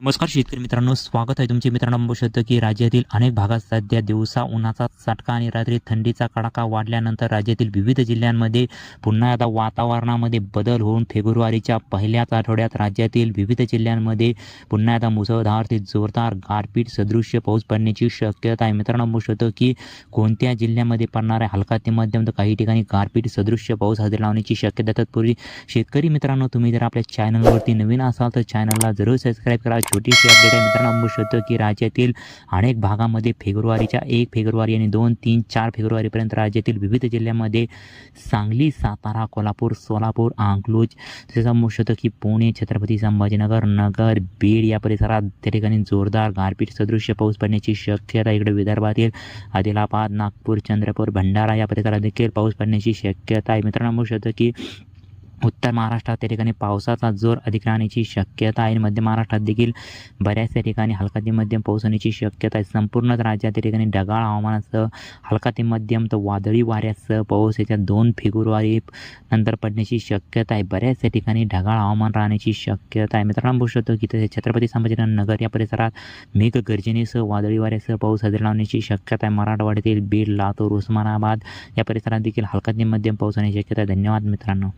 नमस्कार शेतकरी मित्रांनो स्वागत आहे तुमचे मित्रांनो बघू शकतो की राज्यातील अनेक भागात सध्या दिवसा उन्हाचा चटका आणि रात्री थंडीचा कडाका वाढल्यानंतर राज्यातील विविध जिल्ह्यांमध्ये पुन्हा आता वातावरणामध्ये बदल होऊन फेब्रुवारीच्या पहिल्याच आठवड्यात राज्यातील विविध जिल्ह्यांमध्ये पुन्हा आता मुसळधार ते जोरदार गारपीट सदृश्य पाऊस पडण्याची शक्यता आहे. मित्रांनो बघू शकतो की कोणत्या जिल्ह्यामध्ये पडणार आहे? हलका ते मध्यम तर काही ठिकाणी गारपीट सदृश्य पाऊस हजेरी लावण्याची शक्यता तत्पूर्वी शेतकरी मित्रांनो तुम्ही जर आपल्या चॅनलवरती नवीन असाल तर चॅनलला जरूर सबस्क्राईब करा. छोटीशी अपडेट आहे. मित्रांनो बघू शकतो की राज्यातील अनेक भागामध्ये फेब्रुवारीच्या एक फेब्रुवारी आणि दोन तीन चार फेब्रुवारीपर्यंत राज्यातील विविध जिल्ह्यामध्ये सांगली सातारा कोल्हापूर सोलापूर अकलूज तसेच बघू शकतो की पुणे छत्रपती संभाजीनगर नगर बीड या परिसरात त्या ठिकाणी जोरदार गारपीट सदृश्य पाऊस पडण्याची शक्यता इकडे विदर्भातील आदिलाबाद नागपूर चंद्रपूर भंडारा या परिसरात देखील पाऊस पडण्याची शक्यता आहे. मित्रांनो म्हणू शकतो की उत्तर महाराष्ट्रात त्या ठिकाणी पावसाचा जोर अधिक राहण्याची शक्यता आहे. मध्य महाराष्ट्रात देखील बऱ्याचशा ठिकाणी हलका ते मध्यम पाऊस होण्याची शक्यता आहे. संपूर्ण राज्यात त्या ठिकाणी ढगाळ हवामानासह हलका ते मध्यम तर वादळी वाऱ्यासह पाऊस याच्या दोन फेब्रुवारी नंतर पडण्याची शक्यता आहे. बऱ्याचशा ठिकाणी ढगाळ हवामान राहण्याची शक्यता आहे. मित्रांनो बघू शकतो की तसे छत्रपती संभाजीनगर नगर या परिसरात मेघ गर्जनेसह वादळी वाऱ्यासह पाऊस हजेरी लावण्याची शक्यता आहे. मराठवाड्यातील बीड लातूर उस्मानाबाद या परिसरात देखील हलका ते मध्यम पाऊस होण्याची शक्यता आहे. धन्यवाद मित्रांनो.